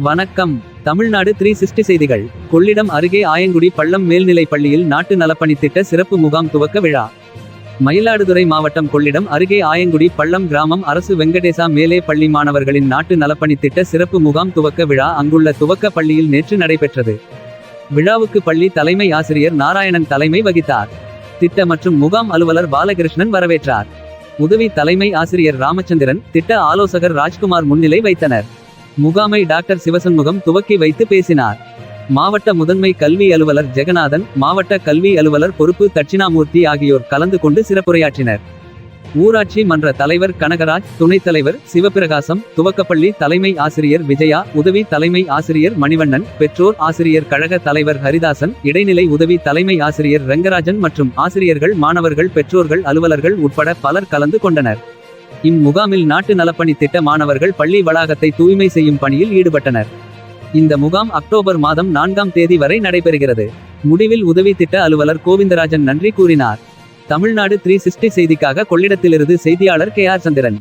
வணக்கம். Tamil Nadu three sixty செய்திகள். கொள்ளிடம் அருகே ஆயங்குடி பள்ளம் மேல்நிலைப் பள்ளியில் நாட்டு நலப்பணித்திட்ட சிறப்பு முகாம் துவக்க விழா. மயிலாடுதுறை மாவட்டம் கொள்ளிடம் அருகே ஆயங்குடி பள்ளம் கிராமம் அரசு வெங்கடேசா மேலே பள்ளி மாணவர்களின் நாட்டு நலப்பணித்திட்ட சிறப்பு முகாம் துவக்க விழா அங்குள்ள துவக்க பள்ளியில் நேற்று நடைபெற்றது. விழாவுக்கு பள்ளி தலைமை ஆசிரியர் நாராயணன் தலைமை வகித்தார். திட்ட மற்றும் முகாம் அலுவலர் பாலகிருஷ்ணன் வரவேற்றார். உதவி தலைமை ஆசிரியர் ராமச்சந்திரன் திட்ட ஆலோசகர் ராஜ்குமார் முன்னிலை வைத்தனர். முகாமை டாக்டர் சிவசண்முகம் துவக்கி வைத்து பேசினார். மாவட்ட முதன்மை கல்வி அலுவலர் ஜெகநாதன் மாவட்ட கல்வி அலுவலர் பொறுப்பு தட்சிணாமூர்த்தி ஆகியோர் கலந்து கொண்டு சிறப்புரையாற்றினர். ஊராட்சி மன்ற தலைவர் கனகராஜ் துணைத் தலைவர் சிவபிரகாசம் துவக்கப்பள்ளி தலைமை ஆசிரியர் விஜயா உதவி தலைமை ஆசிரியர் மணிவண்ணன் பெற்றோர் ஆசிரியர் கழக தலைவர் ஹரிதாசன் இடைநிலை உதவி தலைமை ஆசிரியர் ரெங்கராஜன் மற்றும் ஆசிரியர்கள் மாணவர்கள் பெற்றோர்கள் அலுவலர்கள் உட்பட பலர் கலந்து கொண்டனர். இம்முகாமில் நாட்டு நலப்பணி திட்ட மாணவர்கள் பள்ளி வளாகத்தை தூய்மை செய்யும் பணியில் ஈடுபட்டனர். இந்த முகாம் அக்டோபர் மாதம் நான்காம் தேதி வரை நடைபெறுகிறது. முடிவில் உதவி திட்ட அலுவலர் கோவிந்தராஜன் நன்றி கூறினார். தமிழ்நாடு த்ரீ சிக்ஸ்டி செய்திக்காக கொள்ளிடத்திலிருந்து செய்தியாளர் கே ஆர் சந்திரன்.